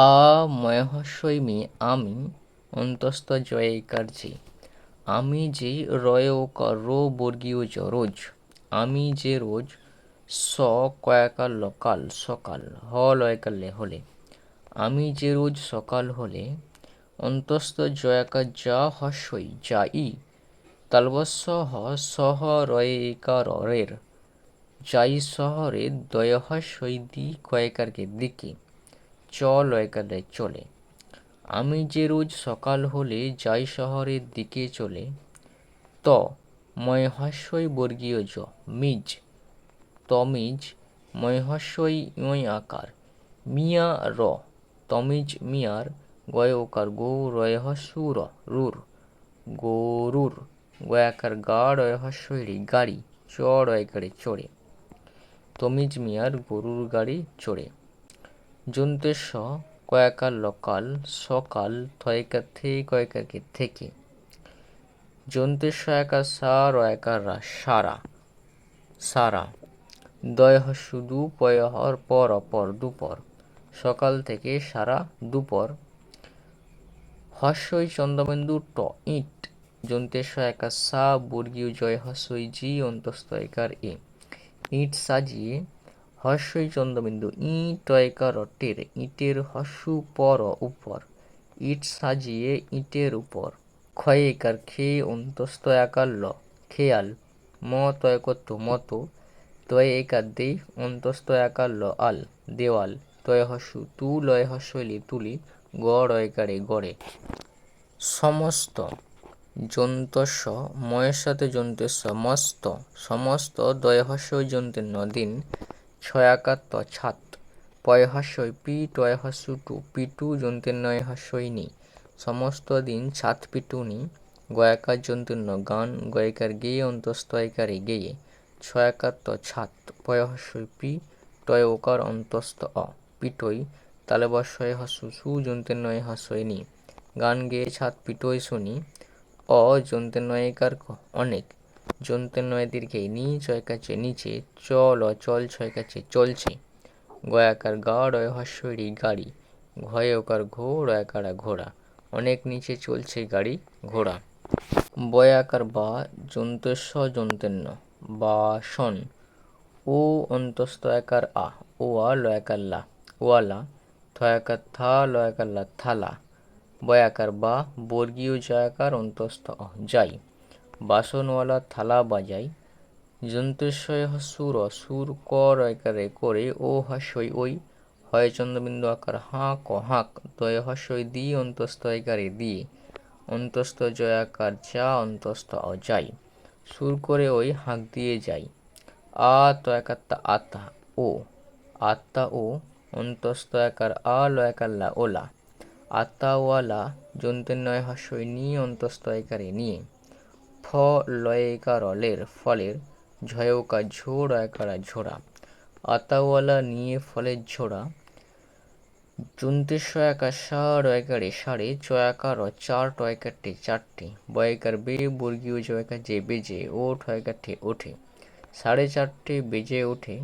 আ ময়হস্যইমি আমি অন্তস্থ জয়কার যে আমি যে রয় রো বর্গীয় জ রোজ আমি যে রোজ স কয়াকার লকাল, সকাল হ লয়কালে হলে আমি যে রোজ সকাল হলে অন্তস্থ জয়াকার যা হস্যই যা ই তালবস্য হ সহ রয়েকার রের যাই শহরে দয়হস্যই দি কয়েকারকে দিকে। চ লয়কালে চলে। আমি যে রোজ সকাল হলে যাই শহরের দিকে চলে, ত ময়হাস্যই বর্গীয় জ, মিজ তমিজ ময়হাস্যই ইয় আকার, মিয়া, র তমিজ মিয়ার, গয় ওকার, গো রয়হস্যু র, রুর গরুর গয়াকার গা রয়হস্যই গাড়ি, চ রয়কারে চড়ে তমিজ মিয়ার গরুর গাড়ি, চড়ে। জন্তেশ কয়াকার লকাল সকাল থয়কার থে কয়কারকে থেকে। জন্তেশ একা সা রয়াকার রা, সারা। সারা। দয় শুধু পয়হর পর অপর দুপর। সকাল থেকে সারা দুপর। হস্যই চন্দ্রবিন্দু ট, ইট। জন্তেশ একা সা, বর্গীয় জয় হস্যই জি অন্তস্থ একার এ। ইট সাজিয়ে হস্যই চন্দ্রবিন্দু ই টয়কার টের ইটের হস্যু পর উপর, ইট সাজিয়ে ইটের উপর। ক্ষয়েকার খেয়ে অন্তস্থ একার ল, খেয়াল, ম তয়কত্ব মতো তয় একার দে অন্তস্থ একার ল, আল, দেওয়াল তয় হস্যু, তু, লয় হস্যলি তুলি গড় একারে গড়ে। সমস্ত জন্তস্য ময়ের সাথে জন্তেস্য মস্ত, সমস্ত দয়হস্য জন্তের নদিন ছয়াকাত্ত ছাত। পয়হাস্যই পি টয়হাস্য টু পিটু জন্তের নয় হাস্যই নি সমস্ত দিন ছাত পিটুনি, গয়াকার জন্তুর গান গয়কার গেয়ে অন্তস্তয়কারে গেয়ে। ছয়াকাত্ত ছাত পয়হাস্যই পি টয় ওকার অন্তস্থ অ, পিটই তালে বস্যয় হাস্য সু জন্তের নয় হাস্যই নি গান গেয়ে ছাত পিটই শুনি, অ জন্তের নয়কার অনেক। জন্তের নয় দীর্ঘে, নি ছয় কাছে নিচে, চল অচল ছয় কাছে চলছে। গয়াকার গা রয় হস্যরি গাড়ি ঘয় ওকার ঘো রয়াকারা ঘোড়া, অনেক নিচে চলছে গাড়ি ঘোড়া। বয়াকার বা জন্তেস্ব জন্তেন্য বাসন ও অন্তস্থ একার আ, ও আ লয়াকার লা ওয়ালা থয়াকার থা, লয়াকার লা থালা বয়াকার বা বর্গীয় জয়াকার অন্তস্থ যাই। বাসনওয়ালা থালা বাজাই যন্ত্রেশ্বয় সুর সুর কর আকারে করে, ও হাস্যই ওই হয় চন্দ্রবিন্দু আকার, হাঁ ক হাঁক দয় হাস্যই দি, অন্তস্থ আকারে দিয়ে অন্তস্থ জয়াকার যা, অন্তস্থ যাই সুর করে ওই হাঁক দিয়ে যাই আ তয়াকাত্তা আত্মা, ও আত্মা ও, অন্তস্থ আকার আ লয়াকাল্লা ওলা, আত্মাওয়ালা জন্তুর নয় হাস্যই নিয়ে অন্তস্থ আকারে নিয়ে লয়েকারলের ফলের ঝয়কা ঝোড় একারা ঝোড়া আতাওয়ালা নিয়ে ফলের ঝোড়া চুন্তিশ একা সার একারে সাড়ে চয়াকার চার টয়কারটে চারটে, বয়কার বে, বর্গীয় জয়কার যে বেজে, ও ঠয়কাঠে ওঠে, সাড়ে চারটে বেজে ওঠে,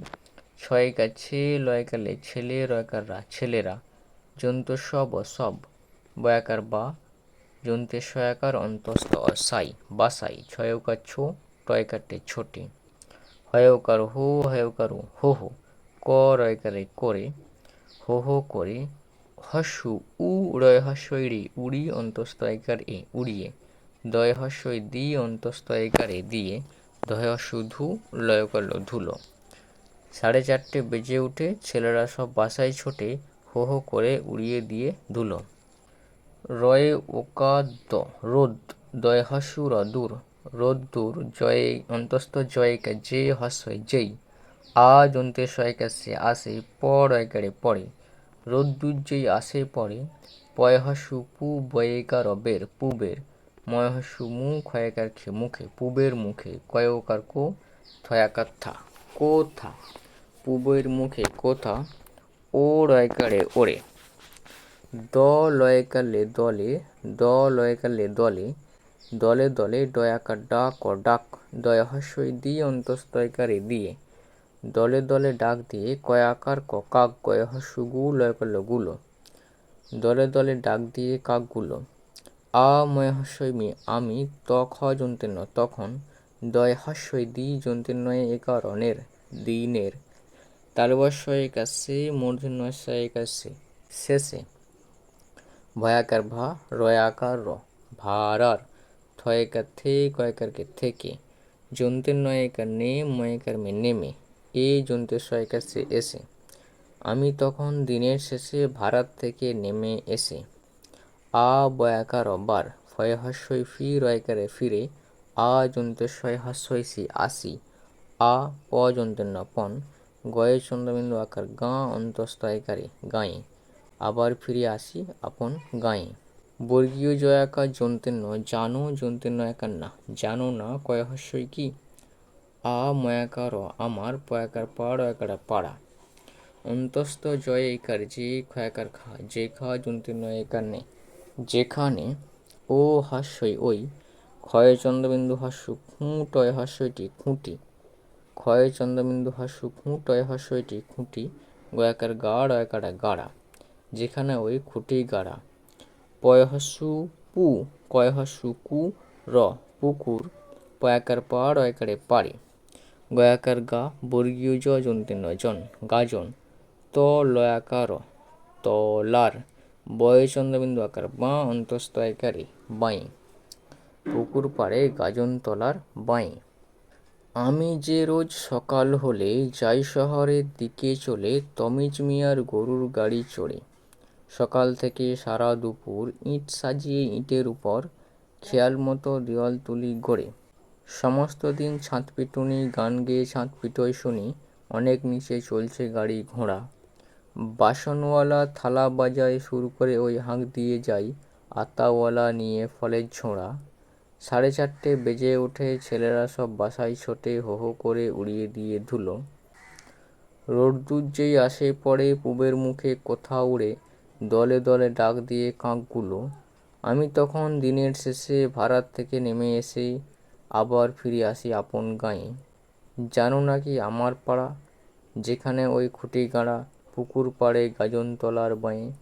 ছয়কা ছে, লয়কালে ছেলে, রয়কাররা ছেলেরা জন্তু সব সব, বয়াকার বা জন্তে সয়াকার অন্তস্থ অসাই, বাসাই, ছয়কার ছো, টয়কারটে ছোটে। হয়কার হো হয়কার হো হো, ক রয়কারে করে, হো হো করে, হস্যু উ রয় হস্যই উড়ি অন্তস্তয়কার এ, উড়িয়ে। দয় হস্যই দি অন্তস্তয়কারে দিয়ে। দয় শুধু লয় করল ধুলো। সাড়ে চারটে বেজে উঠে, ছেলেরা সব বাসায় ছোটে, হো হো করে উড়িয়ে দিয়ে ধুলো। রয়ে ওকাদ রোদ দয় হস্যু দূর রোদ্দুর জয়ে, অন্তস্থ জয়কে যে হস্যই যেই আ জন্তে শয়কে সে আসে, পর একারে পড়ে। রোদ্দুর যেই আসে পড়ে পয় হস্যু পু বয়েকার বের পুবের। ময় হস্যু মুখ হয়কার খে মুখে, পুবের মুখে কয়কার কো থয়াকার থা কোথা পুবের মুখে কোথা ও রয়কারে ওরে দ লয়কালে দলে, দ লয়কালে দলে দলে দলে দয়াকার ডাক ও ডাক দয়াহস্যই দিয়ে অন্তস্তয়কারে দিয়ে। দলে দলে ডাক দিয়ে কয়াকার ক কাক গয়হস্য গু লয় করলগুলো। দলে দলে ডাক দিয়ে কাকগুলো আ ময় হস্যই মি, আমি, ত খ যন্ত্রের ন তখন দয় হস্যই দি যন্ত্রের নয় একা রনের দিনের। তালবস্য একাশে মূর্ধন্য একাশে শেষে ভয়াকার ভা রয়াকার র ভারার থয়কার থে কয়কার কে থেকে যন্ত্রের নয়কার নে ময়কার মে নেমে এ যন্ত্রের সয়কার সে এসে আমি তখন দিনের শেষে ভারত থেকে নেমে এসে আ বয়াকার বার ফয় হাস্যই ফি রয়কারে ফিরে আ যন্ত্রের শয় হাস্যই সি আসি আ প যন্ত্রের ন পন গয়ে চন্দ্রবিন্দু আকার গাঁ অন্তস্তয়কারে গাঁয়ে আবার ফিরে আসি আপন গাঁয়ে। বর্গীয় জয়াকার যন্ত্রের ন জানো যন্ত্রের ন একার না। জানো না কয় হাস্যই কি? আ ময়াকার, আমার পয়াকার পাড়, একার পাড়া। অন্তস্থ জয় একার যে খয়াকার খা, যে খা যন্ত্রের নয় একার নেই যেখানে ও হাস্যই ওই। ক্ষয় চন্দ্রবিন্দু হাস্য খুঁটয় হাস্যটি খুঁটি। ক্ষয় চন্দ্রবিন্দু হাস্য খুঁটয় হাস্যটি খুঁটি। গয়াকার গাড় একাটা গাড়া যেখানে ওই খুঁটি গাড়া। পয় হাস্যু পু কয় হাস্যু কু, র, পুকুর, পয়াকার পাড় একারে পাড়ে। গয়াকার গা, বর্গীয় জ নয়, জন গাজন ত, লয়াকার তলার বয়, চন্দ্রবিন্দু আকার, বাঁ, অন্তস্থ একারে বাঁই। পুকুর পাড়ে গাজন তলার, বাঁই। আমি যে রোজ সকাল হলে যাই শহরের দিকে চলে, তমিজ মিয়ার গরুর গাড়ি চড়ে। সকাল থেকে সারা দুপুর ইট সাজিয়ে ইটের উপর খেয়াল মতো দেওয়াল তুলি গড়ে। সমস্ত দিন ছাদ পিটুনি, গান গেয়ে ছাদ পিটোয় শুনি, অনেক নিচে চলছে গাড়ি ঘোড়া। বাসনওয়ালা থালা বাজায় শুরু করে ওই হাঁক দিয়ে যাই, আতাওয়ালা নিয়ে ফলের ঝোড়া। সাড়ে চারটে বেজে ওঠে, ছেলেরা সব বাসায় ছোটে, হো হো করে উড়িয়ে দিয়ে ধুলো। রোদ্দুর যেই আসে পড়ে, পুবের মুখে কোথাও উড়ে দলে দলে ডাক দিয়ে কাকগুলো, আমি তখন দিনের শেষে ভাড়ার থেকে নেমে এসে আবার ফিরে আসি আপন গাঁয়ে। জানো নাকি আমার পাড়া, যেখানে ওই খুঁটি গাঁড়া পুকুর পাড়ে গাজনতলার বাঁয়ে।